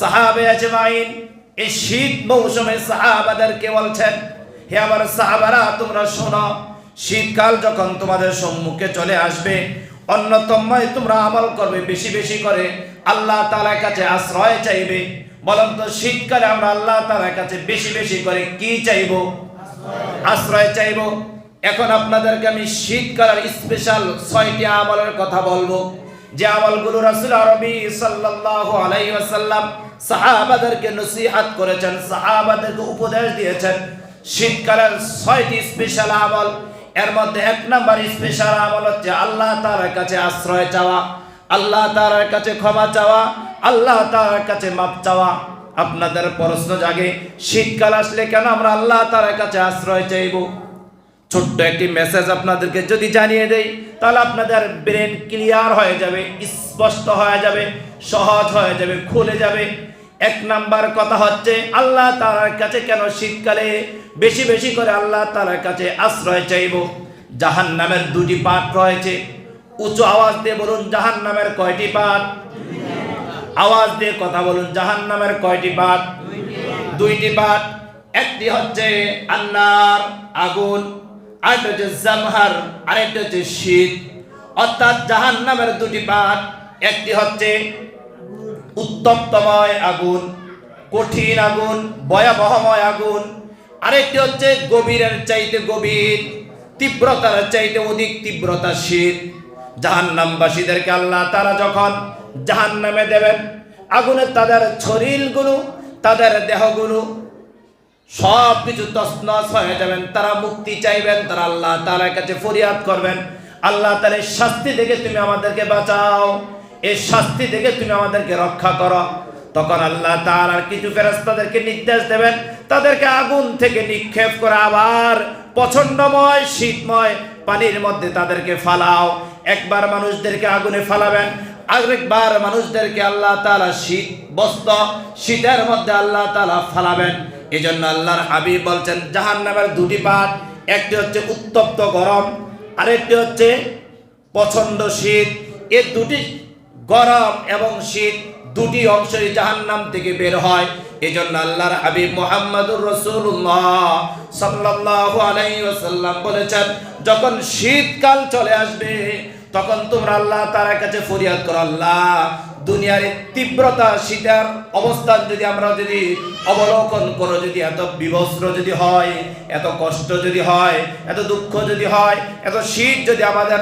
সাহাবে আজমাইন, এই শীত মৌসুমে সাহাবাদেরকে বলছেন, হে আমার সাহাবারা, তোমরা শোনো, শীতকাল যখন তোমাদের সম্মুখে চলে আসবে অন্যতময় তোমরা আমল করবে বেশি বেশি করে, আল্লাহ তাআলার কাছে আশ্রয় চাইবে। বলেন তো, শীতকালে আমরা আল্লাহ তাআলার কাছে বেশি বেশি করে কি চাইব? আশ্রয় চাইব। এখন আপনাদেরকে আমি শীতকালের স্পেশাল ছয়টি আমলের কথা বলব। যে আমলগুলো রাসূল আরবি সাল্লাল্লাহু আলাইহি ওয়াসাল্লাম সাহাবাদেরকে নসিহত করেছেন, সাহাবাদেরকে উপদেশ দিয়েছেন, শীতকালের ছয়টি স্পেশাল আমল, এর মধ্যে এক নাম্বার স্পেশাল আমল হচ্ছে আল্লাহ তাআলার কাছে আশ্রয় চাওয়া, আল্লাহ তাআলার কাছে ক্ষমা চাওয়া, আল্লাহ তার কাছে মাপ চাওয়া। আপনাদের প্রশ্ন জাগে, শীতকাল আসলে কেন আমরা আল্লাহ তাআলার কাছে আশ্রয় চাইব? ছোট্ট একটি মেসেজ আপনাদেরকে যদি জানিয়ে দেই, তাহলে আপনাদের ব্রেন ক্লিয়ার হয়ে যাবে, স্পষ্ট হয়ে যাবে, সহজ হয়ে যাবে, খুলে যাবে। এক নাম্বার কথা হচ্ছে, আল্লাহ তাআলার কাছে কেন শীতকালে বেশি বেশি করে আল্লাহ তাআলার কাছে আশ্রয় চাইব? জাহান নামের দুটি পাঠ রয়েছে। উঁচু আওয়াজ দিয়ে বলুন জাহান নামের কয়টি পাঠ? আওয়াজ দিয়ে কথা বলুন জাহান নামের কয়টি পাঠ? দুইটি পাঠ। একটি হচ্ছে, আন্নার আগুন। আরেকটা হচ্ছে জামহার, আরেকটা হচ্ছে শীত। অর্থাৎ জাহান নামের দুটি পাঠ, একটি হচ্ছে উত্তপ্তময় আগুন, কঠিন আগুন, ভয়াবহময় আগুন। আরেকটি হচ্ছে গভীরের চাইতে গভীর, তীব্রতার চাইতে অধিক তীব্রতা শীত। জাহান্নামবাসীদেরকে আল্লাহ তারা যখন জাহান্নামে দেবেন, আগুনে তাদের শরীরগুলো তাদের দেহগুলো সব কিছু তসনস হয়ে যাবেন, তারা মুক্তি চাইবেন, তারা আল্লাহ তাআলার কাছে ফরিয়াদ করবেন। আল্লাহ এই শাস্তি থেকে তুমি আমাদেরকে বাঁচাও, এই শাস্তি থেকে তুমি আমাদেরকে রক্ষা করো। তখন আল্লাহ তাআলার কিছু ফেরেশতাদেরকে নির্দেশ দেবেন, তাদেরকে আগুন থেকে নিক্ষেপ করে আবার প্রচন্ডময় শীতময় পানির মধ্যে তাদেরকে ফালাও। একবার মানুষদেরকে আগুনে ফালাবেন আরেকবার মানুষদেরকে আল্লাহ তালা শীত, বস্ত্র, শীতের মধ্যে আল্লাহ তাআলা ফালাবেন। এই জন্য আল্লাহর হাবিব বলছেন জাহান নামের দুটি পাঠ একটি হচ্ছে উত্তপ্ত গরম, আরেকটি হচ্ছে প্রচণ্ড শীত। এই দুটি গরম এবং শীত দুটি অংশই জাহান্নাম থেকে বের হয়। এই জন্য আল্লাহর হাবিব মোহাম্মদুর রসুল্লাহ সাল্লাল্লাহু আলাইহি ওয়াসাল্লাম বলেছেন, যখন শীতকাল চলে আসবে তখন তোমরা আল্লাহ তার কাছে ফরিয়াদ করো, আল্লাহ, দুনিয়ার তীব্রতা, শীতের অবস্থান যদি আমরা যদি অবলোকন করো, যদি এত বিবস্ত্র যদি হয়, এত কষ্ট যদি হয়, এত দুঃখ যদি হয়, এত শীত যদি আমাদের